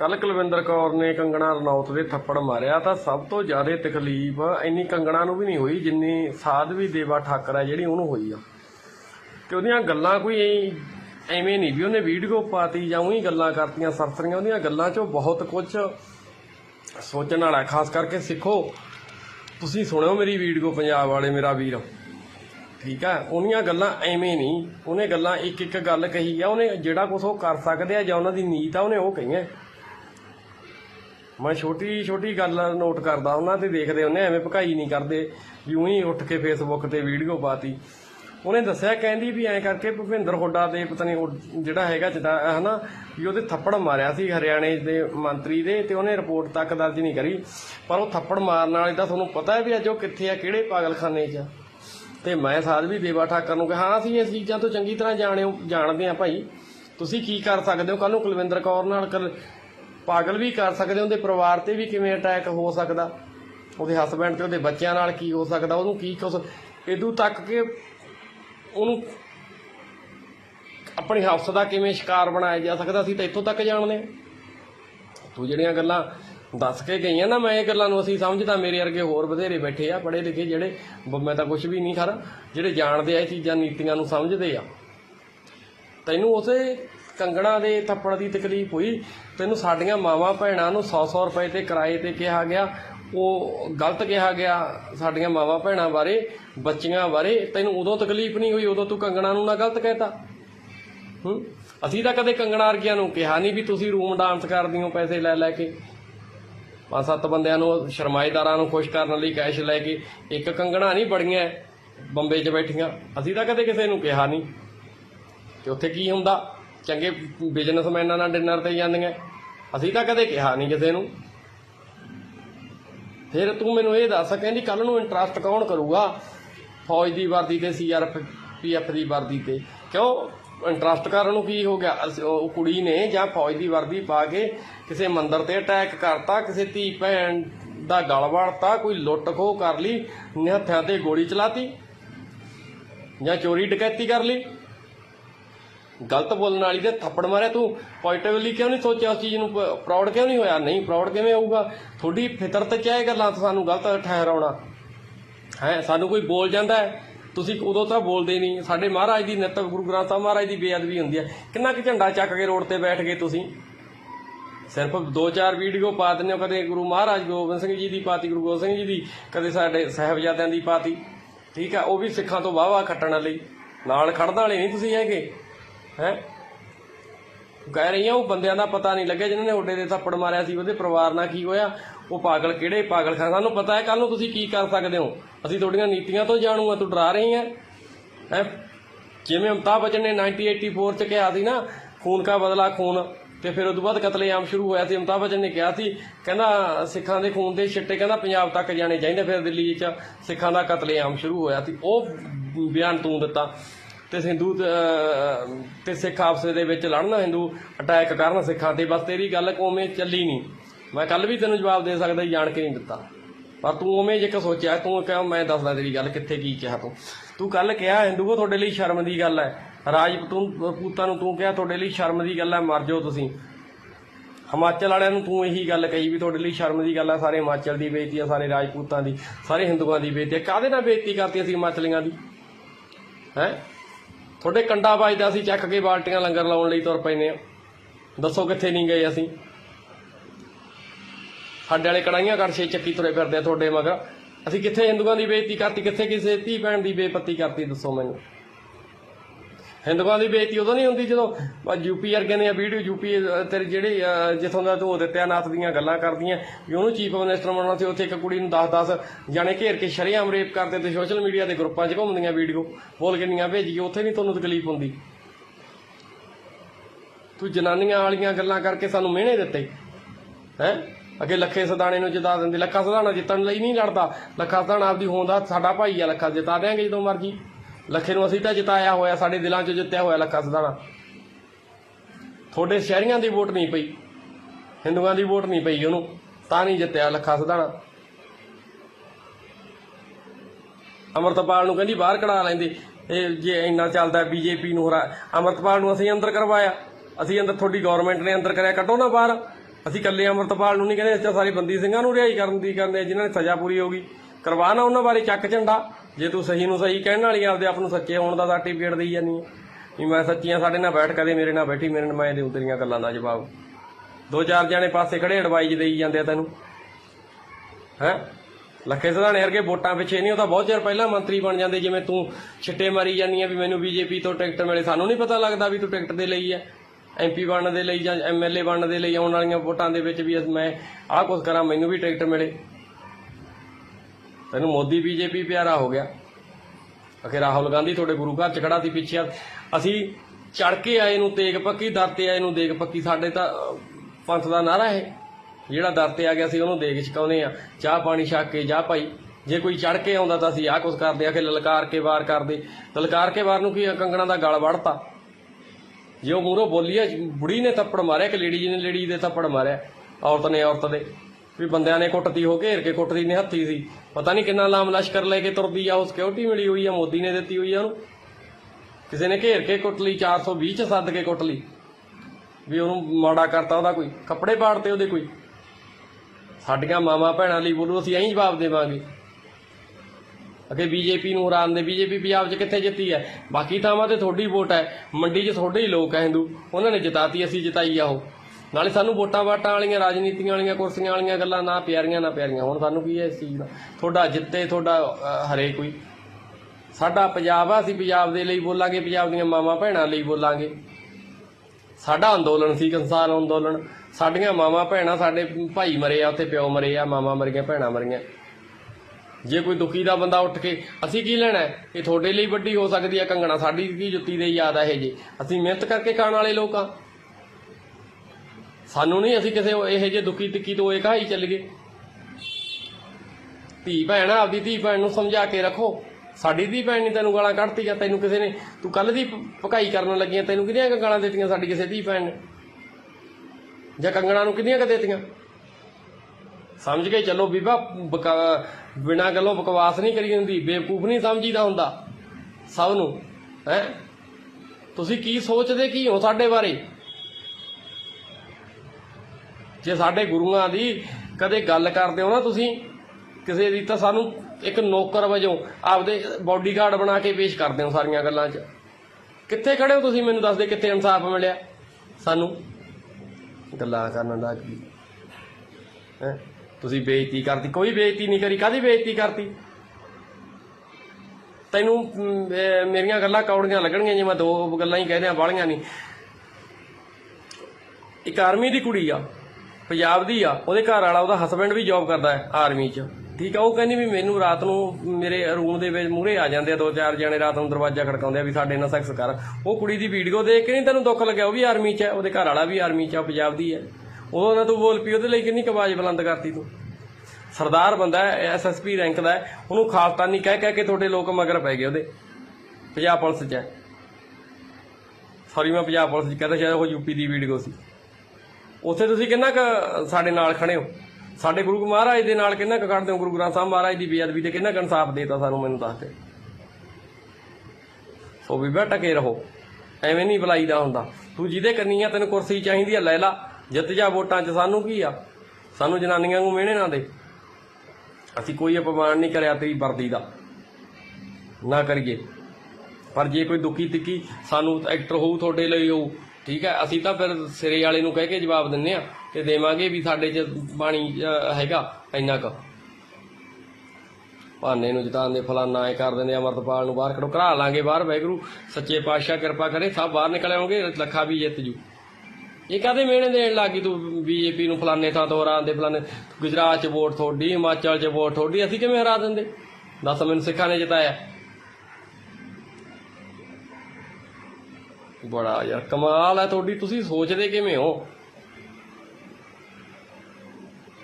ਕੱਲ ਕੁਲਵਿੰਦਰ ਕੌਰ ਨੇ ਕੰਗਣਾ ਰਣੌਤ ਦੇ ਥੱਪੜ ਮਾਰਿਆ ਤਾਂ ਸਭ ਤੋਂ ਜ਼ਿਆਦਾ ਤਕਲੀਫ ਇੰਨੀ ਕੰਗਣਾ ਨੂੰ ਵੀ ਨਹੀਂ ਹੋਈ, ਜਿੰਨੀ ਸਾਧਵੀ ਦੇਵਾ ਠਾਕਰ ਹੈ ਜਿਹੜੀ ਉਹਨੂੰ ਹੋਈ ਆ। ਕਿ ਉਹਦੀਆਂ ਗੱਲਾਂ ਕੋਈ ਐਂ- ਐਵੇਂ ਨਹੀਂ ਵੀ ਉਹਨੇ ਵੀਡੀਓ ਪਾਤੀ ਜਾਂ ਉਹੀ ਗੱਲਾਂ ਕਰਤੀਆਂ, ਸਰਸਰੀਆਂ, ਉਹਦੀਆਂ ਗੱਲਾਂ 'ਚੋਂ ਬਹੁਤ ਕੁਝ ਸੋਚਣ ਵਾਲਾ, ਖਾਸ ਕਰਕੇ ਸਿੱਖੋ। ਤੁਸੀਂ ਸੁਣਿਓ ਮੇਰੀ ਵੀਡੀਓ ਪੰਜਾਬ ਵਾਲੇ, ਮੇਰਾ ਵੀਰ। ਠੀਕ ਆ? ਉਹਨੀਆਂ ਗੱਲਾਂ ਐਵੇਂ ਨਹੀਂ, ਉਹਨੇ ਗੱਲਾਂ ਇੱਕ ਇੱਕ ਗੱਲ ਕਹੀ ਆ, ਉਹਨੇ ਜਿਹੜਾ ਕੁਝ ਉਹ ਕਰ ਸਕਦੇ ਆ ਜਾਂ ਉਹਨਾਂ ਦੀ ਨੀਤ ਆ, ਉਹਨੇ ਉਹ ਕਹੀਆਂ ਮੈਂ ਛੋਟੀ ਛੋਟੀ ਗੱਲ ਨੋਟ ਕਰਦਾ, ਉਹਨਾਂ ਤੇ ਦੇਖਦੇ ਹੁੰਨੇ ਐਵੇਂ ਭਕਾਈ ਨਹੀਂ ਕਰਦੇ, ਵੀ ਉਹੀ ਉੱਠ ਕੇ ਫੇਸਬੁੱਕ ਤੇ ਵੀਡੀਓ ਪਾਤੀ। ਉਹਨੇ ਦੱਸਿਆ, ਕਹਿੰਦੀ ਵੀ ਐਂ ਕਰਕੇ ਭੁਪਿੰਦਰ ਹੁੱਡਾ ਦੇ ਪਤਾ ਨਹੀਂ ਉਹ ਜਿਹੜਾ ਹੈਗਾ ਜਿੱਦਾਂ ਹਨਾ, ਵੀ ਉਹਦੇ ਥੱਪੜ ਮਾਰਿਆ ਸੀ ਹਰਿਆਣੇ ਦੇ ਮੰਤਰੀ ਦੇ ਤੇ ਉਹਨੇ ਰਿਪੋਰਟ ਤੱਕ ਦਰਜ ਨਹੀਂ ਕਰੀ। ਪਰ ਉਹ ਥੱਪੜ ਮਾਰਨ ਵਾਲੇ ਤਾਂ ਤੁਹਾਨੂੰ ਪਤਾ ਹੈ ਵੀ ਅੱਜ ਉਹ ਕਿੱਥੇ ਆ, ਕਿਹੜੇ ਪਾਗਲਖਾਨੇ 'ਚ ਆ। ਤੇ ਮੈਂ ਸਾਧਵੀ ਦੇਵਾ ਠਾਕਰ ਨੂੰ ਕਿਹਾ, ਹਾਂ, ਅਸੀਂ ਇਸ ਚੀਜ਼ਾਂ ਤੋਂ ਚੰਗੀ ਤਰ੍ਹਾਂ ਜਾਣਿਓ, ਜਾਣਦੇ ਆ ਭਾਈ। ਤੁਸੀਂ ਕੀ ਕਰ ਸਕਦੇ ਹੋ? ਕੱਲ ਨੂੰ ਕੁਲਵਿੰਦਰ ਕੌਰ ਨਾਲ ਕੱਲ ਪਾਗਲ ਵੀ ਕਰ ਸਕਦੇ ਉਹਦੇ ਪਰਿਵਾਰ ਤੇ ਵੀ ਕਿਵੇਂ ਅਟੈਕ ਹੋ ਸਕਦਾ? ਉਹਦੇ ਹਸਬੰਡ ਤੇ, ਉਹਦੇ ਬੱਚਿਆਂ ਨਾਲ ਕੀ ਹੋ ਸਕਦਾ? ਉਹਨੂੰ ਕੀ ਕੁਛ ਇਦੋਂ ਤੱਕ ਕਿ ਉਹਨੂੰ ਆਪਣੀ ਹਫਸ ਦਾ ਕਿਵੇਂ ਸ਼ਿਕਾਰ ਬਣਾਇਆ ਜਾ ਸਕਦਾ ਅਸੀਂ ਤਾਂ ਇੱਥੋਂ ਤੱਕ ਜਾਣਦੇ ਹਾਂ ਤੂੰ ਜਿਹੜੀਆਂ ਗੱਲਾਂ ਦੱਸ ਕੇ ਗਈਆਂ ਨਾ, ਮੈਂ ਇਹ ਗੱਲਾਂ ਨੂੰ ਅਸੀਂ ਸਮਝਦਾ, ਮੇਰੇ ਵਰਗੇ ਹੋਰ ਬਥੇਰੇ ਬੈਠੇ ਆ, ਪੜ੍ਹੇ ਲਿਖੇ ਜਿਹੜੇ, ਬ- ਮੈਂ ਤਾਂ ਕੁਝ ਵੀ ਨਹੀਂ ਖਰਾ, ਜਿਹੜੇ ਜਾਣਦੇ ਆ ਇਹ ਚੀਜ਼ਾਂ, ਨੀਤੀਆਂ ਨੂੰ ਸਮਝਦੇ ਆ। ਤੈਨੂੰ ਉਸੇ ਕੰਗਣਾ ਦੇ ਥੱਪੜ ਦੀ ਤਕਲੀਫ ਹੋਈ। ਤੈਨੂੰ ਸਾਡੀਆਂ ਮਾਵਾਂ ਭੈਣਾਂ ਨੂੰ 100-100 ਰੁਪਏ ਤੇ ਕਿਰਾਏ ਤੇ ਕਿਹਾ ਗਿਆ। ਉਹ ਗਲਤ ਕਿਹਾ ਗਿਆ ਸਾਡੀਆਂ ਮਾਵਾਂ ਭੈਣਾਂ ਬਾਰੇ, ਬੱਚੀਆਂ ਬਾਰੇ। ਤੈਨੂੰ ਉਦੋਂ ਤਕਲੀਫ ਨਹੀਂ ਹੋਈ ਉਦੋਂ ਤੂੰ ਕੰਗਣਾ ਨੂੰ ਨਾ ਗਲਤ ਕਹਿਤਾ। ਹੂੰ? ਅਸੀਂ ਤਾਂ ਕਦੇ ਕੰਗਣਾ ਵਰਗਿਆਂ ਨੂੰ ਕਿਹਾ ਨਹੀਂ ਵੀ ਤੁਸੀਂ ਰੂਮ ਡਾਂਸ ਕਰਦੀ ਹੋ ਪੈਸੇ ਲੈ ਲੈ ਕੇ। ਪੰਜ ਸੱਤ ਬੰਦਿਆਂ ਨੂੰ, ਸ਼ਰਮਾਏਦਾਰਾਂ ਨੂੰ ਖੁਸ਼ ਕਰਨ ਲਈ ਕੈਸ਼ ਲੈ ਕੇ। ਇੱਕ ਕੰਗਣਾ ਨਹੀਂ ਬੜੀਆਂ ਬੰਬੇ 'ਚ ਬੈਠੀਆਂ। ਅਸੀਂ ਤਾਂ ਕਦੇ ਕਿਸੇ ਨੂੰ ਕਿਹਾ ਨਹੀਂ। ਤੇ ਉੱਥੇ ਕੀ ਹੁੰਦਾ? ਚੰਗੇ ਬਿਜ਼ਨਸਮੈਨਾਂ ਨਾਲ ਡਿਨਰ ਤੇ ਜਾਂਦੀਆਂ। ਅਸੀਂ ਤਾਂ ਕਦੇ ਕਿਹਾ ਨਹੀਂ ਕਿਸੇ ਨੂੰ। ਫਿਰ ਤੂੰ ਮੈਨੂੰ ਇਹ ਦੱਸ, ਕਹਿੰਦੀ ਕੱਲ ਨੂੰ ਇੰਟਰਸਟ ਕੌਣ ਕਰੂਗਾ? ਫੌਜ ਦੀ ਵਰਦੀ ਤੇ ਸੀਆਰਐਫ ਪੀਐਫ ਦੀ ਵਰਦੀ ਤੇ। ਕਿਉਂ? ਇੰਟਰਸਟ ਕਰਨ ਨੂੰ ਕੀ ਹੋ ਗਿਆ? ਅਸੀਂ- ਉਹ ਕੁੜੀ ਨੇ ਜਾਂ ਫੌਜ ਦੀ ਵਰਦੀ ਪਾ ਕੇ ਕਿਸੇ ਮੰਦਰ ਤੇ ਅਟੈਕ ਕਰਤਾ, ਕਿਸੇ ਧੀ ਭੈਣ ਦਾ ਗਲ ਵੜਤਾ, ਕੋਈ ਲੁੱਟ ਖੋਹ ਕਰ ਲਈ ਹੱਥਾਂ ਤੇ ਗੋਲੀ ਚਲਾਤੀ ਜਾਂ ਚੋਰੀ ਡਕੈਤੀ ਕਰ ਲਈ। ਗਲਤ ਬੋਲਣ ਵਾਲੀ ਦੇ ਥੱਪੜ ਮਾਰਿਆ, ਤੂੰ ਪੋਜ਼ਿਟਿਵਲੀ ਕਿਉਂ ਨਹੀਂ ਸੋਚਿਆ ਉਸ ਚੀਜ਼ ਨੂੰ? ਪ੍ਰਾਊਡ ਕਿਉਂ ਨਹੀਂ ਹੋਇਆ? ਨਹੀਂ ਪ੍ਰਾਊਡ ਕਿਵੇਂ ਹੋਊਗਾ? ਤੁਹਾਡੀ ਫਿਤਰਤ ਚ ਇਹ ਗੱਲਾਂ ਤੋਂ ਸਾਨੂੰ ਗਲਤ ਠਹਿਰਾਉਣਾ। ਹੈ, ਸਾਨੂੰ ਕੋਈ ਬੋਲ ਜਾਂਦਾ ਹੈ? ਤੁਸੀਂ ਉਦੋਂ ਤਾਂ ਬੋਲਦੇ ਨਹੀਂ। ਸਾਡੇ ਮਹਾਰਾਜ ਦੀ ਨਿਤ ਗੁਰੂ ਗ੍ਰੰਥ ਸਾਹਿਬ ਮਹਾਰਾਜ ਦੀ ਬੇਅਦਬੀ ਹੁੰਦੀ ਹੈ। ਕਿੰਨਾ ਕਿ ਝੰਡਾ ਚੱਕ ਕੇ ਰੋਡ ਤੇ ਬੈਠ ਗਏ ਤੁਸੀਂ? ਸਿਰਫ ਦੋ ਚਾਰ ਵੀਡੀਓ ਪਾ ਦਿੰਦੇ ਹੋ, ਕਦੇ ਗੁਰੂ ਮਹਾਰਾਜ ਗੋਬਿੰਦ ਸਿੰਘ ਜੀ ਦੀ ਪਾਤੀ, ਗੁਰੂ ਗੋਬਿੰਦ ਸਿੰਘ ਜੀ ਦੀ, ਕਦੇ ਸਾਡੇ ਸਾਹਿਬਜ਼ਾਦਿਆਂ ਦੀ ਪਾਤੀ। ਠੀਕ ਆ, ਉਹ ਵੀ ਸਿੱਖਾਂ ਤੋਂ ਵਾਹ-ਵਾਹ ਖੱਟਣ ਲਈ ਨਾਲ ਖੜਨ ਵਾਲੇ ਨਹੀਂ ਤੁਸੀਂ ਹੈਗੇ। ਹੈ। ਕਹਿ ਰਹੀਆਂ, ਉਹ ਬੰਦਿਆਂ ਦਾ ਪਤਾ ਨਹੀਂ ਲੱਗਿਆ, ਜਿਨ੍ਹਾਂ ਨੇ ਓਡੇ ਦੇ ਥੱਪੜ ਮਾਰਿਆ ਸੀ, ਉਹਦੇ ਪਰਿਵਾਰ ਨਾਲ ਕੀ ਹੋਇਆ, ਉਹ ਪਾਗਲ ਕਿਹੜੇ ਪਾਗਲ ਖਾਨ ਸਾਨੂੰ ਪਤਾ ਹੈ ਕੱਲ ਨੂੰ ਤੁਸੀਂ ਕੀ ਕਰ ਸਕਦੇ ਹੋ? ਅਸੀਂ ਤੁਹਾਡੀਆਂ ਨੀਤੀਆਂ ਤੋਂ ਜਾਣੂ ਆ ਤੂੰ ਡਰਾ ਰਹੀ ਹੈ। ਹੈ? ਜਿਵੇਂ ਅਮਤਾਬ ਬਚਨ ਨੇ 1984 ਚ ਕਿਹਾ ਸੀ ਨਾ, ਖੂਨ ਕਾ ਬਦਲਾ ਖੂਨ। ਤੇ ਫਿਰ ਉਦੋਂ ਬਾਅਦ ਕਤਲੇਆਮ ਸ਼ੁਰੂ ਹੋਇਆ ਸੀ ਅਮਤਾਬ ਬਚਨ ਨੇ ਕਿਹਾ ਸੀ, ਕਹਿੰਦਾ, ਸਿੱਖਾਂ ਦੇ ਖੂਨ ਦੇ ਛਿੱਟੇ, ਕਹਿੰਦਾ, ਪੰਜਾਬ ਤੱਕ ਜਾਣੇ ਚਾਹੀਦੇ ਫਿਰ ਦਿੱਲੀ 'ਚ। ਸਿੱਖਾਂ ਦਾ ਕਤਲੇਆਮ ਸ਼ੁਰੂ ਹੋਇਆ ਸੀ, ਉਹ ਬਿਆਨ ਤੂੰ ਦਿੱਤਾ। ਤੇ ਹਿੰਦੂ ਅਹ, ਤੇ ਸਿੱਖ ਆਪਸ ਦੇ ਵਿੱਚ ਲੜਨ ਹਿੰਦੂ ਅਟੈਕ ਕਰਨ ਸਿੱਖਾਂ ਤੇ। ਬਸ ਤੇਰੀ ਗੱਲ ਕੋਵੇਂ ਚੱਲੀ ਨਹੀਂ। ਮੈਂ ਕੱਲ ਵੀ ਤੈਨੂੰ ਜਵਾਬ ਦੇ ਸਕਦਾ ਜਾਣ ਕੇ ਨਹੀਂ ਦਿੱਤਾ। ਪਰ ਤੂੰ ਉਵੇਂ ਜੇ ਕਿ ਸੋਚਿਆ ਤੂੰ ਕਿਹਾ ਮੈਂ ਦੱਸਦਾ ਤੇਰੀ ਗੱਲ ਕਿੱਥੇ ਕੀ ਕਿਹਾ ਤੂੰ? ਤੂੰ ਕੱਲ ਕਿਹਾ ਹਿੰਦੂਓ ਤੁਹਾਡੇ ਲਈ ਸ਼ਰਮ ਦੀ ਗੱਲ ਹੈ। ਰਾਜਪੂਤਾਂ ਪੂਤਾਂ ਨੂੰ ਤੂੰ ਕਿਹਾ ਤੁਹਾਡੇ ਲਈ ਸ਼ਰਮ ਦੀ ਗੱਲ ਹੈ ਮਰ ਜਾਓ ਤੁਸੀਂ। ਹਿਮਾਚਲ ਵਾਲਿਆਂ ਨੂੰ ਤੂੰ ਇਹੀ ਗੱਲ ਕਹੀ ਵੀ ਤੁਹਾਡੇ ਲਈ ਸ਼ਰਮ ਦੀ ਗੱਲ ਹੈ ਸਾਰੇ ਹਿਮਾਚਲ ਦੀ ਬੇਇੱਜ਼ਤੀ ਹੈ ਸਾਰੇ ਰਾਜਪੂਤਾਂ ਦੀ ਸਾਰੇ ਹਿੰਦੂਆਂ ਦੀ ਬੇਇੱਜ਼ਤੀ ਹੈ। ਕਾਹਦੇ ਨਾਲ ਬੇਇੱਜ਼ਤੀ ਕਰਤੀ ਅਸੀਂ ਹਿਮਾਚਲੀਆਂ ਦੀ? ਹੈ? ਤੁਹਾਡੇ ਕੰਡਾ ਵੱਜਦਾ ਅਸੀਂ ਚੱਕ ਕੇ ਬਾਲਟੀਆਂ ਲੰਗਰ ਲਾਉਣ ਲਈ ਤੁਰ ਪੈਨੇ ਆ ਦੱਸੋ ਕਿੱਥੇ ਨਹੀਂ ਗਏ ਅਸੀਂ। ਸਾਡੇ ਵਾਲੇ ਕੜਾਈਆਂ ਕਰਛੇ ਚੱਕੀ ਤੁਰੇ ਫਿਰਦੇ ਆ ਤੁਹਾਡੇ ਮਗਰ। ਅਸੀਂ ਕਿੱਥੇ ਹਿੰਦੂਆਂ ਦੀ ਬੇਇੱਜ਼ਤੀ ਕਰਤੀ, ਕਿੱਥੇ ਕਿਸੇ ਧੀ ਭੈਣ ਦੀ ਬੇਪੱਤੀ ਕਰਤੀ, ਦੱਸੋ ਮੈਨੂੰ। ਹਿੰਦੂਆਂ ਦੀ ਬੇਇੱਜ਼ਤੀ ਉਦੋਂ ਨਹੀਂ ਹੁੰਦੀ ਜਦੋਂ ਯੂਪੀ ਵਰਗੇ ਨੇ ਵੀਡੀਓ ਯੂਪੀ ਤੇਰੇ ਜਿਹੜੇ ਜਿੱਥੋਂ ਦਾ ਤੂੰ ਦਿੱਤਿਆਨਾਥ ਦੀਆਂ ਗੱਲਾਂ ਕਰਦੀਆਂ, ਵੀ ਉਹਨੂੰ ਚੀਫ ਮਿਨਿਸਟਰ ਬਣਾਉਣਾ ਸੀ, ਉੱਥੇ ਇੱਕ ਕੁੜੀ ਨੂੰ 10-10 ਜਾਣੇ ਘੇਰ ਕੇ ਸ਼ਰੇਆਮ ਰੇਪ ਕਰਦੇ ਤੇ ਸੋਸ਼ਲ ਮੀਡੀਆ ਦੇ ਗਰੁੱਪਾਂ 'ਚ ਘੁੰਮਦੀਆਂ ਵੀਡੀਓ ਬੋਲ ਕੇ ਨੀਆਂ ਭੇਜੀ ਉੱਥੇ ਨਹੀਂ ਤੁਹਾਨੂੰ ਤਕਲੀਫ ਹੁੰਦੀ। ਤੂੰ ਜਨਾਨੀਆਂ ਵਾਲੀਆਂ ਗੱਲਾਂ ਕਰਕੇ ਸਾਨੂੰ ਮਿਹਣੇ ਦਿੱਤੇ, ਹੈ? ਅੱਗੇ ਲੱਖੇ ਸਦਾਣੇ ਨੂੰ ਜਿਤਾ ਦਿੰਦੇ, ਲੱਖਾ ਸਦਾਣਾ ਜਿੱਤਣ ਲਈ ਨਹੀਂ ਲੜਦਾ, ਲੱਖਾ ਸਦਾਣਾ ਆਪਦੀ ਹੋਂਦਾ ਸਾਡਾ ਭਾਈ ਆ, ਲੱਖਾ ਜਿਤਾ ਦਿਆਂਗੇ ਜਦੋਂ ਮਰਜ਼ੀ। ਲੱਖੇ ਨੂੰ ਅਸੀਂ ਤਾਂ ਜਿਤਾਇਆ ਹੋਇਆ ਸਾਡੇ ਦਿਲਾਂ 'ਚ ਜਿੱਤਿਆ ਹੋਇਆ ਲੱਖਾ ਸਦਾਣਾ। ਤੁਹਾਡੇ ਸ਼ਹਿਰੀਆਂ ਦੀ ਵੋਟ ਨਹੀਂ ਪਈ ਹਿੰਦੂਆਂ ਦੀ ਵੋਟ ਨਹੀਂ ਪਈ ਉਹਨੂੰ ਤਾਂ ਨਹੀਂ ਜਿੱਤਿਆ ਲੱਖਾ ਸਦਾਣਾ। ਅਮਰਤਪਾਲ ਨੂੰ ਕਹਿੰਦੀ ਬਾਹਰ ਕਢਾ ਲੈਂਦੇ ਇਹ ਜੇ ਇੰਨਾ ਚੱਲਦਾ ਬੀਜੇਪੀ ਨੂੰ ਹਰਾ ਅਮਰਤਪਾਲ ਨੂੰ ਅਸੀਂ ਅੰਦਰ ਕਰਵਾਇਆ ਅਸੀਂ ਅੰਦਰ ਤੁਹਾਡੀ ਗਵਰਨਮੈਂਟ ਨੇ ਅੰਦਰ ਕਰਿਆ ਕੱਢੋ ਨਾ ਬਾਹਰ। ਅਸੀਂ ਇਕੱਲੇ ਅਮਰਤਪਾਲ ਨੂੰ ਨਹੀਂ ਕਹਿੰਦੇ ਅਸੀਂ ਸਾਰੇ ਬੰਦੀ ਸਿੰਘਾਂ ਨੂੰ ਰਿਹਾਈ ਕਰਨ ਦੀ ਕਰਦੇ ਆ, ਜਿਨ੍ਹਾਂ ਦੀ ਸਜ਼ਾ ਪੂਰੀ ਹੋ ਗਈ। ਕਰਵਾ ਨਾ ਉਹਨਾਂ ਬਾਰੇ ਚੱਕ ਝੰਡਾ। ਜੇ ਤੂੰ ਸਹੀ ਨੂੰ ਸਹੀ ਕਹਿਣ ਵਾਲੀ ਆਪਦੇ ਆਪ ਨੂੰ ਸੱਚੇ ਹੋਣ ਦਾ ਸਰਟੀਫਿਕੇਟ ਦੇਈ ਜਾਨੀ ਹੈ ਵੀ ਮੈਂ ਸੱਚੀਆਂ ਸਾਡੇ ਨਾਲ ਬੈਠ, ਕਦੇ ਮੇਰੇ ਨਾਲ ਬੈਠੀ, ਮੇਰੇ ਨਾਲ ਮੈਂ ਦੇ ਤੇਰੀਆਂ ਗੱਲਾਂ ਦਾ ਜਵਾਬ। ਦੋ ਚਾਰ ਜਣੇ ਪਾਸੇ ਖੜੇ ਐਡਵਾਈਜ਼ ਦੇਈ ਜਾਂਦੇ ਆ ਤੈਨੂੰ। ਹੈ? ਲੱਖੇ ਸਦਾਣੇ ਵਰਗੇ ਵੋਟਾਂ ਪਿੱਛੇ ਨਹੀਂ, ਉਹ ਤਾਂ ਬਹੁਤ ਚਿਰ ਪਹਿਲਾਂ ਮੰਤਰੀ ਬਣ ਜਾਂਦੇ, ਜਿਵੇਂ ਤੂੰ ਛਿੱਟੇ ਮਾਰੀ ਜਾਂਦੀ ਆ ਵੀ ਮੈਨੂੰ ਬੀਜੇਪੀ ਤੋਂ ਟਿਕਟ ਮਿਲੇ। ਸਾਨੂੰ ਨਹੀਂ ਪਤਾ ਲੱਗਦਾ ਵੀ ਤੂੰ ਟਿਕਟ ਦੇ ਲਈ ਹੈ ਐਮਪੀ ਬਣਨ ਦੇ ਲਈ ਜਾਂ ਐਮਐਲਏ ਬਣਨ ਦੇ ਲਈ ਆਉਣ ਵਾਲੀਆਂ ਵੋਟਾਂ ਦੇ ਵਿੱਚ ਵੀ ਮੈਂ ਆਹ ਕੁਝ ਕਰਾਂ, ਮੈਨੂੰ ਵੀ ਟਿਕਟ ਮਿਲੇ। ਤੈਨੂੰ ਮੋਦੀ ਬੀਜੇਪੀ ਪਿਆਰਾ ਹੋ ਗਿਆ। ਅਖੇ ਰਾਹੁਲ ਗਾਂਧੀ ਤੁਹਾਡੇ ਗੁਰੂ ਘਰ ਚ ਖੜਾ ਸੀ ਪਿੱਛੇ। ਅਸੀਂ ਚੜ ਕੇ ਆਏ ਨੂੰ ਤੇਗ ਪੱਕੀ ਦਰ ਤੇ ਆਏ ਨੂੰ ਦੇਗ ਪੱਕੀ। ਸਾਡੇ ਤਾਂ ਪੰਥ ਦਾ ਨਾਰਾ ਹੈ। ਜਿਹੜਾ ਦਰ ਤੇ ਆ ਗਿਆ ਸੀ ਉਹਨੂੰ ਦੇਗ ਛਕਾਉਂਦੇ ਆ ਚਾਹ ਪਾਣੀ ਛਕ ਕੇ ਜਾ ਭਾਈ। ਜੇ ਕੋਈ ਚੜ ਕੇ ਆਉਂਦਾ ਤਾਂ ਅਸੀਂ ਆਹ ਕੁਝ ਕਰਦੇ ਆ ਕਿ ਲਲਕਾਰ ਕੇ ਵਾਰ ਕਰਦੇ। ਲਲਕਾਰ ਕੇ ਵਾਰ ਨੂੰ ਕੀ ਆ, ਕੰਗਣਾ ਦਾ ਗਲ ਵੜਤਾ ਜੇ ਉਹ ਮੂਹਰੋਂ ਬੋਲੀ ਆ ਬੁੜੀ ਨੇ ਥੱਪੜ ਮਾਰਿਆ ਕਿ ਲੇਡੀ ਜੀ ਨੇ ਲੇਡੀ ਦੇ ਥੱਪੜ ਮਾਰਿਆ। ਔਰਤ ਨੇ ਔਰਤ ਦੇ। ਵੀ ਬੰਦਿਆਂ ਨੇ ਕੁੱਟਦੀ ਹੋ ਘੇਰ ਕੇ ਕੁੱਟਦੀ ਨੇ ਹੱਥੀ ਸੀ। ਪਤਾ ਨਹੀਂ ਕਿੰਨਾ ਲਾਮ ਲਸ਼ਕਰ ਲੈ ਕੇ ਤੁਰਦੀ ਆ ਉਹ ਸਿਕਿਉਰਿਟੀ ਮਿਲੀ ਹੋਈ ਆ, ਮੋਦੀ ਨੇ ਦਿੱਤੀ ਹੋਈ ਆ ਉਹਨੂੰ। ਕਿਸੇ ਨੇ ਘੇਰ ਕੇ ਕੁੱਟ ਲਈ 420 ਚ ਸੱਦ ਕੇ ਕੁੱਟ ਲਈ। ਵੀ ਉਹਨੂੰ ਮਾੜਾ ਕਰਤਾ ਉਹਦਾ ਕੋਈ, ਕੱਪੜੇ ਪਾੜਤੇ ਉਹਦੇ ਕੋਈ। ਸਾਡੀਆਂ ਮਾਵਾਂ ਭੈਣਾਂ ਲਈ ਬੋਲੋ, ਅਸੀਂ ਐਂ ਜਵਾਬ ਦੇਵਾਂਗੇ। ਅਗੇ ਬੀਜੇਪੀ ਨੂੰ ਹਰਾਉਣ ਦੇ ਬੀਜੇਪੀ ਪੰਜਾਬ 'ਚ ਕਿੱਥੇ ਜਿੱਤੀ ਹੈ ਬਾਕੀ ਥਾਵਾਂ ਤੇ ਤੁਹਾਡੀ ਵੋਟ ਹੈ ਮੰਡੀ 'ਚ ਤੁਹਾਡੇ ਹੀ ਲੋਕ ਹੈ ਹਿੰਦੂ, ਉਹਨਾਂ ਨੇ ਜਿਤਾਤੀ, ਅਸੀਂ ਜਿਤਾਈ ਆ ਉਹ। ਨਾਲੇ ਸਾਨੂੰ ਵੋਟਾਂ ਵਾਟਾਂ ਵਾਲੀਆਂ, ਰਾਜਨੀਤੀਆਂ ਵਾਲੀਆਂ, ਕੁਰਸੀਆਂ ਵਾਲੀਆਂ ਗੱਲਾਂ ਨਾ ਪਿਆਰੀਆਂ ਨਾ ਪਿਆਰੀਆਂ। ਹੁਣ ਸਾਨੂੰ ਕੀ ਹੈ ਇਸ ਚੀਜ਼ ਦਾ? ਤੁਹਾਡਾ ਜਿੱਤੇ, ਤੁਹਾਡਾ ਹਰੇ ਕੋਈ। ਸਾਡਾ ਪੰਜਾਬ ਆ, ਅਸੀਂ ਪੰਜਾਬ ਦੇ ਲਈ ਬੋਲਾਂਗੇ, ਪੰਜਾਬ ਦੀਆਂ ਮਾਵਾਂ ਭੈਣਾਂ ਲਈ ਬੋਲਾਂਗੇ। ਸਾਡਾ ਅੰਦੋਲਨ ਸੀ ਕਿਸਾਨ ਅੰਦੋਲਨ। ਸਾਡੀਆਂ ਮਾਵਾਂ ਭੈਣਾਂ ਸਾਡੇ ਭਾਈ ਮਰੇ ਆ, ਉੱਥੇ ਪਿਓ ਮਰੇ ਆ, ਮਾਵਾਂ ਮਰੀਆਂ, ਭੈਣਾਂ ਮਰੀਆਂ। ਜੇ ਕੋਈ ਦੁਖੀ ਦਾ ਬੰਦਾ ਉੱਠ ਕੇ, ਅਸੀਂ ਕੀ ਲੈਣਾ ਇਹ ਤੁਹਾਡੇ ਲਈ ਵੱਡੀ ਹੋ ਸਕਦੀ ਹੈ, ਕੰਗਣਾ ਸਾਡੀ ਕੀ ਜੁੱਤੀ ਦੇ ਯਾਦ ਆ ਇਹ ਜੇ। ਅਸੀਂ ਮਿਹਨਤ ਕਰਕੇ ਖਾਣ ਵਾਲੇ ਲੋਕ ਆ। ਸਾਨੂੰ ਨਹੀਂ ਅਸੀਂ ਕਿਸੇ ਇਹੋ ਜਿਹੇ ਦੁਖੀ ਤਿੱਕੀ ਤੋਂ ਇਹ ਕਹਾਈ ਚੱਲ ਗਏ। ਧੀ ਭੈਣ, ਆਪਦੀ ਧੀ ਭੈਣ ਨੂੰ ਸਮਝਾ ਕੇ ਰੱਖੋ। ਸਾਡੀ ਧੀ ਭੈਣ ਨਹੀਂ ਤੈਨੂੰ ਗਾਲਾਂ ਕੱਢਤੀਆਂ, ਤੈਨੂੰ ਕਿਸੇ ਨੇ ਤੂੰ ਕੱਲ ਦੀ ਭਕਾਈ ਕਰਨ ਲੱਗੀਆਂ, ਤੈਨੂੰ ਕਿਹਦੀਆਂ ਕੁ ਗਾਲਾਂ ਦਿੱਤੀਆਂ ਸਾਡੀ ਕਿਸੇ ਧੀ ਭੈਣ ਨੇ? ਜਾਂ ਕੰਗਣਾ ਨੂੰ ਕਿਹਦੀਆਂ ਕ ਦਿੱਤੀਆਂ? ਸਮਝ ਕੇ ਚੱਲੋ ਬੀਬਾ, ਬਕਾ- ਬਿਨਾਂ ਗੱਲੋਂ ਬਕਵਾਸ ਨਹੀਂ ਕਰੀ ਹੁੰਦੀ ਬੇਵਕੂਫ ਨਹੀਂ ਸਮਝੀਦਾ ਹੁੰਦਾ। ਸਭ ਨੂੰ, ਹੈ? ਤੁਸੀਂ ਕੀ ਸੋਚਦੇ, ਕੀ ਹੋ ਸਾਡੇ ਬਾਰੇ? ਜੇ ਸਾਡੇ ਗੁਰੂਆਂ ਦੀ ਕਦੇ ਗੱਲ ਕਰਦੇ ਹੋ ਨਾ ਤੁਸੀਂ, ਕਿਸੇ ਦੀ ਤਾਂ ਸਾਨੂੰ ਇੱਕ ਨੌਕਰ ਵਜੋਂ ਆਪਦੇ ਬਾਡੀਗਾਰਡ ਬਣਾ ਕੇ ਪੇਸ਼ ਕਰਦੇ ਹੋ ਸਾਰੀਆਂ ਗੱਲਾਂ 'ਚ। ਕਿੱਥੇ ਖੜੇ ਹੋ ਤੁਸੀਂ ਮੈਨੂੰ ਦੱਸ ਦੇ ਕਿੱਥੇ ਇਨਸਾਫ ਮਿਲਿਆ ਸਾਨੂੰ? ਗੱਲਾਂ ਕਰਨ ਦਾ ਕੀ ਹੈਂ? ਤੁਸੀਂ ਬੇਇੱਜ਼ਤੀ ਕਰਤੀ, ਕੋਈ ਬੇਇੱਜ਼ਤੀ ਨਹੀਂ ਕਰੀ ਕਾਦੀ ਬੇਇੱਜ਼ਤੀ ਕਰਤੀ? ਤੈਨੂੰ ਮੇਰੀਆਂ ਗੱਲਾਂ ਕੌੜੀਆਂ ਲੱਗਣਗੀਆਂ ਜੇ ਮੈਂ ਦੋ ਗੱਲਾਂ ਹੀ ਕਹਿ ਦਿਆਂ ਬਾਲੀਆਂ ਨਹੀਂ। ਇੱਕ ਆਰਮੀ ਦੀ ਕੁੜੀ ਆ। ਪੰਜਾਬ ਦੀ ਆ, ਉਹਦੇ ਘਰ ਵਾਲਾ, ਉਹਦਾ ਹਸਬੰਡ ਵੀ ਜੌਬ ਕਰਦਾ ਹੈ ਆਰਮੀ 'ਚ। ਠੀਕ ਆ, ਉਹ ਕਹਿੰਦੀ ਵੀ ਮੈਨੂੰ ਰਾਤ ਨੂੰ ਮੇਰੇ ਰੂਮ ਦੇ ਵਿੱਚ ਮੂਹਰੇ ਆ ਜਾਂਦੇ ਆ, ਦੋ ਚਾਰ ਜਣੇ ਰਾਤ ਨੂੰ ਦਰਵਾਜ਼ਾ ਖੜਕਾਉਂਦੇ ਆ ਵੀ ਸਾਡੇ ਨਾਲ ਸੈਕਸ ਕਰ। ਉਹ ਕੁੜੀ ਦੀ ਵੀਡੀਓ ਦੇਖ ਕੇ ਨਹੀਂ ਤੈਨੂੰ ਦੁੱਖ ਲੱਗਿਆ, ਉਹ ਵੀ ਆਰਮੀ 'ਚ ਹੈ, ਉਹਦੇ ਘਰ ਵਾਲਾ ਵੀ ਆਰਮੀ 'ਚ ਆ ਪੰਜਾਬ ਦੀ ਹੈ। ਉਦੋਂ ਨਾ ਤੂੰ ਬੋਲ ਪਈ, ਉਹਦੇ ਲਈ ਕਿੰਨੀ ਕੁ ਆਵਾਜ਼ ਬੁਲੰਦ ਕਰਤੀ ਤੂੰ। ਸਰਦਾਰ ਬੰਦਾ ਹੈ ਐਸਐਸਪੀ ਰੈਂਕ ਦਾ ਹੈ, ਉਹਨੂੰ ਖਾਲਤਾਨੀ ਕਹਿ ਕਹਿ ਕੇ ਤੁਹਾਡੇ ਲੋਕ ਮਗਰ ਪੈ ਗਏ ਉਹਦੇ। ਪੰਜਾਬ ਪੁਲਿਸ 'ਚ ਹੈ। ਸੌਰੀ ਮੈਂ ਪੰਜਾਬ ਪੁਲਿਸ 'ਚ ਕਹਿੰਦਾ ਸ਼ਾਇਦ ਉਹ ਯੂਪੀ ਦੀ ਵੀਡੀਓ ਸੀ। ਉੱਥੇ ਤੁਸੀਂ ਕਿੰਨਾ ਕੁ ਸਾਡੇ ਨਾਲ ਖੜੇ ਹੋ? ਸਾਡੇ ਗੁਰੂ ਮਹਾਰਾਜ ਦੇ ਨਾਲ ਕਿੰਨਾ ਕੁ ਖੜਦੇ ਹੋ? ਗੁਰੂ ਗ੍ਰੰਥ ਸਾਹਿਬ ਮਹਾਰਾਜ ਦੀ ਬੇਅਦਬੀ ਤੇ ਕਿੰਨਾ ਕੁ ਇਨਸਾਫ ਦੇਤਾ ਸਾਨੂੰ ਮੈਨੂੰ ਦੱਸ ਦੇ ਸੋ ਵੀ ਬੈ ਟਕੇ ਰਹੋ। ਐਵੇਂ ਨਹੀਂ ਬੁਲਾਈ ਦਾ ਹੁੰਦਾ। ਤੂੰ ਜਿਹਦੇ ਕੰਨੀ ਆ ਤੈਨੂੰ ਕੁਰਸੀ ਚਾਹੀਦੀ ਆ, ਲੈ ਲਾ। ਜਿੱਤ ਜਾ ਵੋਟਾਂ 'ਚ ਸਾਨੂੰ ਕੀ ਆ? ਸਾਨੂੰ ਜਨਾਨੀਆਂ ਨੂੰ ਮਿਹਣੇ ਨਾ ਦੇ। ਅਸੀਂ ਕੋਈ ਅਪਮਾਨ ਨਹੀਂ ਕਰਿਆ ਤੇਰੀ ਵਰਦੀ ਦਾ। ਨਾ ਕਰੀਏ। ਪਰ ਜੇ ਕੋਈ ਦੁਖੀ ਤਿੱਕੀ ਸਾਨੂੰ ਐਕਟਰ ਹੋਊ ਤੁਹਾਡੇ ਲਈ ਹੋਊ ਠੀਕ ਹੈ ਅਸੀਂ ਤਾਂ ਫਿਰ ਸਿਰੇ ਵਾਲੇ ਨੂੰ ਕਹਿ ਕੇ ਜਵਾਬ ਦਿੰਨੇ ਆ ਤੇ ਦੇਵਾਂਗੇ ਵੀ ਸਾਡੇ 'ਚ ਪਾਣੀ ਅਹ, ਹੈਗਾ ਇੰਨਾ ਕੁ। ਭਾਨੇ ਨੂੰ ਜਿਤਾਉਣ ਦੇ ਫਲਾਨਾ ਐ ਕਰ ਦਿੰਦੇ ਆ, ਅਮਰਤਪਾਲ ਨੂੰ ਬਾਹਰ ਕੱਢੋ ਘਰਾ ਲਾਂਗੇ ਬਾਹਰ ਵਾਹਿਗੁਰੂ ਸੱਚੇ ਪਾਤਸ਼ਾਹ ਕਿਰਪਾ ਕਰੇ ਸਭ ਬਾਹਰ ਨਿਕਲ ਆਉਣਗੇ ਲੱਖਾ ਵੀ ਜਿੱਤ ਜੂ। ਇਹ ਕਾਦੇ ਮਿਹਣੇ ਦੇਣ ਲੱਗੀ ਤੂੰ ਬੀਜੇਪੀ ਨੂੰ ਫਲਾਨੇ ਥਾਂ ਤੋਂ ਹਰਾਉਣ ਦੇ ਫਲਾਣੇ ਗੁਜਰਾਤ 'ਚ ਵੋਟ ਥੋੜੀ ਹਿਮਾਚਲ 'ਚ ਵੋਟ ਥੋੜੀ ਅਸੀਂ ਕਿਵੇਂ ਹਰਾ ਦਿੰਦੇ? ਦੱਸ ਮੈਨੂੰ ਸਿੱਖਾਂ ਨੇ ਜਿਤਾਇਆ। ਬੜਾ ਯਾਰ, ਕਮਾਲ ਹੈ ਤੁਹਾਡੀ, ਤੁਸੀਂ ਸੋਚਦੇ ਕਿਵੇਂ ਹੋ?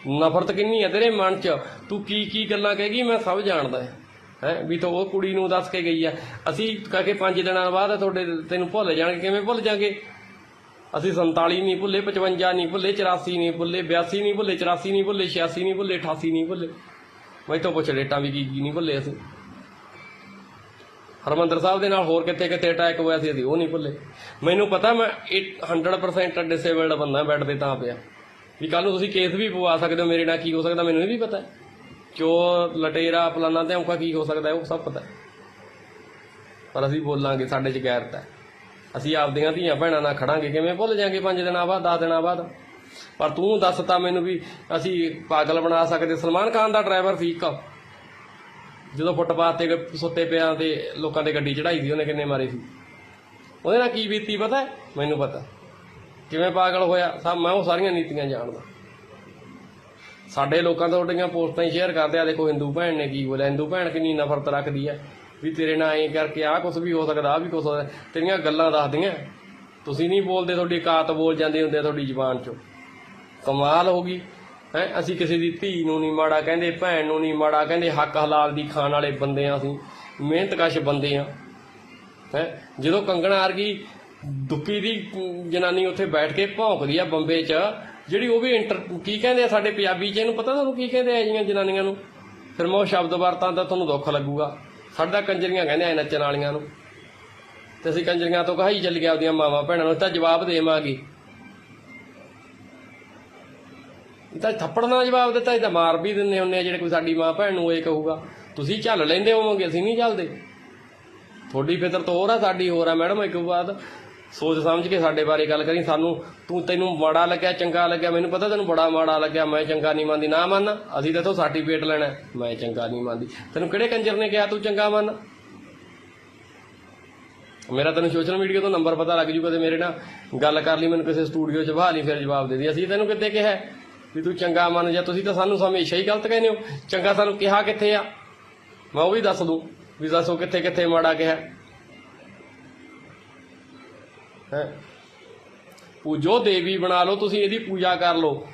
ਨਫ਼ਰਤ ਕਿੰਨੀ ਹੈ ਤੇਰੇ ਮਨ 'ਚ? ਤੂੰ ਕੀ ਕੀ ਗੱਲਾਂ ਕਹੇਗੀ ਮੈਂ ਸਭ ਜਾਣਦਾ ਹੈ। ਹੈ, ਵੀ ਤਾਂ ਉਹ ਕੁੜੀ ਨੂੰ ਦੱਸ ਕੇ ਗਈ ਆ ਅਸੀਂ ਕਹਿ ਕੇ ਪੰਜ ਦਿਨਾਂ ਬਾਅਦ ਤੁਹਾਡੇ ਤੈਨੂੰ ਭੁੱਲ ਜਾਣਗੇ, ਕਿਵੇਂ ਭੁੱਲ ਜਾਗੇ? ਅਸੀਂ 47 ਨਹੀਂ ਭੁੱਲੇ 55 ਨਹੀਂ ਭੁੱਲੇ 84 ਨਹੀਂ ਭੁੱਲੇ 82 ਨਹੀਂ ਭੁੱਲੇ 84 ਨਹੀਂ ਭੁੱਲੇ 86 ਨਹੀਂ ਭੁੱਲੇ 88 ਨਹੀਂ ਭੁੱਲੇ। ਮੈਂ ਤਾਂ ਪੁੱਛ, ਡੇਟਾਂ ਵੀ ਕੀ ਕੀ ਨਹੀਂ ਭੁੱਲੇ ਅਸੀਂ? ਹਰਮੰਦਰ ਸਾਹਿਬ ਦੇ ਨਾਲ ਹੋਰ ਕਿੱਥੇ ਕਿੱਥੇ ਅਟੈਕ ਹੋਇਆ ਸੀ, ਅਸੀਂ ਉਹ ਨਹੀਂ ਭੁੱਲੇ। ਮੈਨੂੰ ਪਤਾ ਮੈਂ 100% ਡਿਸੇਬਲਡ ਬੰਦਾ ਬੈੱਡ ਤੇ ਤਾਂ ਪਿਆ। ਵੀ ਕੱਲ ਨੂੰ ਤੁਸੀਂ ਕੇਸ ਵੀ ਪਵਾ ਸਕਦੇ ਹੋ ਮੇਰੇ ਨਾਲ, ਕੀ ਹੋ ਸਕਦਾ ਮੈਨੂੰ ਇਹ ਵੀ ਪਤਾ ਹੈ। ਚੋਰ ਲਟੇਰਾ, ਫਲਾਨਾ ਤੇ ਔਂਕਾ ਕੀ ਹੋ ਸਕਦਾ ਉਹ ਸਭ ਪਤਾ ਪਰ ਅਸੀਂ ਬੋਲਾਂਗੇ, ਸਾਡੇ ਚ ਗੈਰਤ ਹੈ। ਅਸੀਂ ਆਪਦੀਆਂ ਧੀਆਂ ਭੈਣਾਂ ਨਾਲ ਖੜਾਂਗੇ, ਕਿਵੇਂ ਭੁੱਲ ਜਾਾਂਗੇ 5 ਦਿਨਾਂ ਬਾਅਦ 10 ਦਿਨਾਂ ਬਾਅਦ? ਪਰ ਤੂੰ ਦੱਸ ਤਾ ਮੈਨੂੰ ਵੀ ਅਸੀਂ ਪਾਗਲ ਬਣਾ ਸਕਦੇ, ਸਲਮਾਨ ਖਾਨ ਦਾ ਡਰਾਈਵਰ ਸੀ ਇੱਕ। ਜਦੋਂ ਫੁੱਟਪਾਥ ਤੇ ਸੁੱਤੇ ਪਿਆ ਤੇ ਲੋਕਾਂ ਦੇ ਗੱਡੀ ਚੜਾਈ ਸੀ, ਉਹਨੇ ਕਿੰਨੇ ਮਾਰੇ ਸੀ? ਉਹਦੇ ਨਾਲ ਕੀ ਬੀਤੀ ਪਤਾ ਮੈਨੂੰ ਪਤਾ। ਕਿਵੇਂ ਪਾਗਲ ਹੋਇਆ? ਸਭ ਮੈਂ ਉਹ ਸਾਰੀਆਂ ਨੀਤੀਆਂ ਜਾਣਦਾ। ਸਾਡੇ ਲੋਕਾਂ ਤੋਂ ਤੁਹਾਡੀਆਂ ਪੋਸਟਾਂ ਹੀ ਸ਼ੇਅਰ ਕਰਦੇ ਆ, ਦੇਖੋ ਹਿੰਦੂ ਭੈਣ ਨੇ ਕੀ ਬੋਲਿਆ? ਹਿੰਦੂ ਭੈਣ ਕਿੰਨੀ ਨਫ਼ਰਤ ਰੱਖਦੀ ਹੈ ਵੀ ਤੇਰੇ ਨਾਲ ਐਂ ਕਰਕੇ ਆਹ ਕੁਝ ਵੀ ਹੋ ਸਕਦਾ ਆ ਵੀ ਕੁਝ ਹੋ ਸਕਦਾ। ਤੇਰੀਆਂ ਗੱਲਾਂ ਦੱਸਦੀਆਂ। ਤੁਸੀਂ ਨਹੀਂ ਬੋਲਦੇ ਤੁਹਾਡੀ ਕਾਤ ਬੋਲ ਜਾਂਦੇ ਹੁੰਦੇ ਆ ਤੁਹਾਡੀ ਜ਼ੁਬਾਨ ਚੋਂ। ਕਮਾਲ ਹੋ ਗਈ। ਹੈ, ਅਸੀਂ ਕਿਸੇ ਦੀ ਧੀ ਨੂੰ ਨਹੀਂ ਮਾੜਾ ਕਹਿੰਦੇ, ਭੈਣ ਨੂੰ ਨਹੀਂ ਮਾੜਾ ਕਹਿੰਦੇ, ਹੱਕ ਹਲਾਲ ਦੀ ਖਾਣ ਵਾਲੇ ਬੰਦੇ ਆ ਅਸੀਂ ਮਿਹਨਤਕਸ਼ ਬੰਦੇ ਆ। ਹੈ, ਜਦੋਂ ਕੰਗਣਾ ਵਰਗੀ ਦੁੱਕੀ ਦੀ ਜਨਾਨੀ ਉੱਥੇ ਬੈਠ ਕੇ ਭੌਂਕਦੀ ਆ ਬੰਬੇ 'ਚ, ਜਿਹੜੀ ਉਹ ਵੀ ਇੰਟਰ, ਕੀ ਕਹਿੰਦੇ ਆ ਸਾਡੇ ਪੰਜਾਬੀ 'ਚ, ਇਹਨੂੰ ਪਤਾ ਤੁਹਾਨੂੰ ਕੀ ਕਹਿੰਦੇ ਆ ਜੀਆਂ ਜਨਾਨੀਆਂ ਨੂੰ? ਫਿਰ ਮੈਂ ਉਹ ਸ਼ਬਦ ਵਰਤਾਂ ਤਾਂ ਤੁਹਾਨੂੰ ਦੁੱਖ ਲੱਗੂਗਾ। ਸਾਡਾ ਕੰਜਰੀਆਂ ਕਹਿੰਦੇ ਆ ਨੱਚਣ ਵਾਲੀਆਂ ਨੂੰ। ਤੇ ਅਸੀਂ ਕੰਜਰੀਆਂ ਤੋਂ ਕਹਾਈ ਚੱਲ ਗਿਆ ਆਪਦੀਆਂ ਮਾਵਾਂ ਭੈਣਾਂ ਨੂੰ, ਤਾਂ ਜਵਾਬ ਦੇਵਾਂਗੇ। ਇਹ ਤਾਂ ਥੱਪੜ ਨਾਲ ਜਵਾਬ ਦਿੱਤਾ, ਇਹ ਤਾਂ ਮਾਰ ਵੀ ਦਿੰਦੇ ਹੁੰਦੇ ਆ ਜਿਹੜੇ ਕੋਈ ਸਾਡੀ ਮਾਂ ਭੈਣ ਨੂੰ ਇਹ ਕਹੂਗਾ। ਤੁਸੀਂ ਝੱਲ ਲੈਂਦੇ ਹੋਵੋਗੇ, ਅਸੀਂ ਨਹੀਂ ਝੱਲਦੇ। ਤੁਹਾਡੀ ਫਿਤਰ ਤਾਂ ਹੋਰ ਆ, ਸਾਡੀ ਹੋਰ ਆ ਮੈਡਮ, ਇੱਕ ਬਾਤ ਸੋਚ ਸਮਝ ਕੇ ਸਾਡੇ ਬਾਰੇ ਗੱਲ ਕਰੀ। ਸਾਨੂੰ, ਤੂੰ ਤੈਨੂੰ ਮਾੜਾ ਲੱਗਿਆ, ਚੰਗਾ ਲੱਗਿਆ, ਮੈਨੂੰ ਪਤਾ ਤੈਨੂੰ ਬੜਾ ਮਾੜਾ ਲੱਗਿਆ, ਮੈਂ ਚੰਗਾ ਨਹੀਂ ਮੰਨਦੀ। ਨਾ ਮੰਨ, ਅਸੀਂ ਤਾਂ ਤੋਂ ਸਰਟੀਫਿਕੇਟ ਲੈਣਾ ਮੈਂ ਚੰਗਾ ਨਹੀਂ ਮੰਨਦੀ। ਤੈਨੂੰ ਕਿਹੜੇ ਕੰਜਰ ਨੇ ਕਿਹਾ ਤੂੰ ਚੰਗਾ ਮੰਨ? ਮੇਰਾ ਤੈਨੂੰ ਸੋਸ਼ਲ ਮੀਡੀਆ ਤੋਂ ਨੰਬਰ ਪਤਾ ਲੱਗ ਜੂਗਾ ਤੇ ਮੇਰੇ ਨਾਲ ਗੱਲ ਕਰ ਲਈ, ਮੈਨੂੰ ਕਿਸੇ ਸਟੂਡੀਓ 'ਚ ਬਹਾ ਲਈ, ਫਿਰ ਜਵਾਬ ਦੇ ਦੀ। ਅਸੀਂ ਤੈਨੂੰ ਕਿੱਥੇ ਕਿਹਾ ਵੀ ਤੂੰ ਚੰਗਾ ਮੰਨ ਜਾ, ਤੁਸੀਂ ਤਾਂ ਸਾਨੂੰ ਹਮੇਸ਼ਾ ਹੀ ਗਲਤ ਕਹਿੰਦੇ ਹੋ। ਚੰਗਾ ਸਾਨੂੰ ਕਿਹਾ ਕਿੱਥੇ ਆ? ਮੈਂ ਉਹ ਵੀ ਦੱਸ ਦੂੰ ਵੀ ਦੱਸੋ ਕਿੱਥੇ ਕਿੱਥੇ ਮਾੜਾ ਕਿਹਾ। ਹੈ? ਪੂਜੋ, ਦੇਵੀ ਬਣਾ ਲਓ, ਤੁਸੀਂ ਇਹਦੀ ਪੂਜਾ ਕਰ ਲਓ।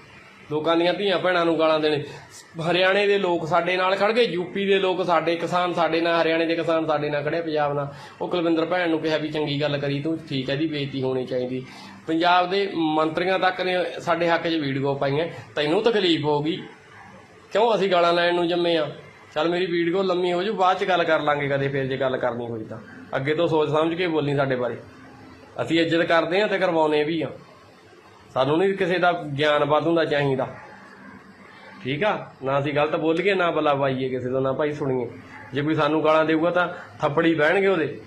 ਲੋਕਾਂ ਦੀਆਂ ਧੀਆਂ ਭੈਣਾਂ ਨੂੰ ਗਾਲਾਂ ਦੇਣੇ। ਹਰਿਆਣੇ ਦੇ ਲੋਕ ਸਾਡੇ ਨਾਲ ਖੜ ਗਏ ਯੂਪੀ ਦੇ ਲੋਕ ਸਾਡੇ, ਕਿਸਾਨ ਸਾਡੇ ਨਾਲ, ਹਰਿਆਣੇ ਦੇ ਕਿਸਾਨ ਸਾਡੇ ਨਾਲ ਖੜੇ ਪੰਜਾਬ ਨਾਲ। ਉਹ ਕੁਲਵਿੰਦਰ ਭੈਣ ਨੂੰ ਕਿਹਾ ਵੀ ਚੰਗੀ ਗੱਲ ਕਰੀ ਤੂੰ, ਠੀਕ ਹੈ ਦੀ ਬੇਇੱਜ਼ਤੀ ਹੋਣੀ ਚਾਹੀਦੀ। ਪੰਜਾਬ ਦੇ ਮੰਤਰੀਆਂ ਤੱਕ ਨੇ ਸਾਡੇ ਹੱਕ 'ਚ ਵੀਡੀਓ ਪਾਈਆਂ। ਤੈਨੂੰ ਤਕਲੀਫ ਹੋਊਗੀ। ਕਿਉਂ ਅਸੀਂ ਗਾਲਾਂ ਲੈਣ ਨੂੰ ਜੰਮੇ ਆ? ਚੱਲ ਮੇਰੀ ਵੀਡੀਓ ਲੰਮੀ ਹੋ ਜੂ, ਬਾਅਦ 'ਚ ਗੱਲ ਕਰ ਲਾਂਗੇ ਕਦੇ, ਫਿਰ ਜੇ ਗੱਲ ਕਰਨੀ ਹੋਈ ਤਾਂ। ਅੱਗੇ ਤੋਂ ਸੋਚ ਸਮਝ ਕੇ ਬੋਲੀ ਸਾਡੇ ਬਾਰੇ। ਅਸੀਂ ਇੱਜ਼ਤ ਕਰਦੇ ਆ ਤੇ ਕਰਵਾਉਨੇ ਵੀ ਆ। ਸਾਨੂੰ ਨਹੀਂ ਕਿਸੇ ਦਾ ਗਿਆਨ ਵਾਧੂ ਦਾ ਚਾਹੀਦਾ। ਠੀਕ ਆ? ਨਾ ਅਸੀਂ ਗਲਤ ਬੋਲੀਏ, ਨਾ ਬਲਾ ਪਾਈਏ ਕਿਸੇ ਤੋਂ ਨਾ ਭਾਈ ਸੁਣੀਏ। ਜੇ ਕੋਈ ਸਾਨੂੰ ਗਾਲਾਂ ਦੇਊਗਾ ਤਾਂ ਥੱਪੜੀ ਬਹਿਣਗੇ ਉਹਦੇ।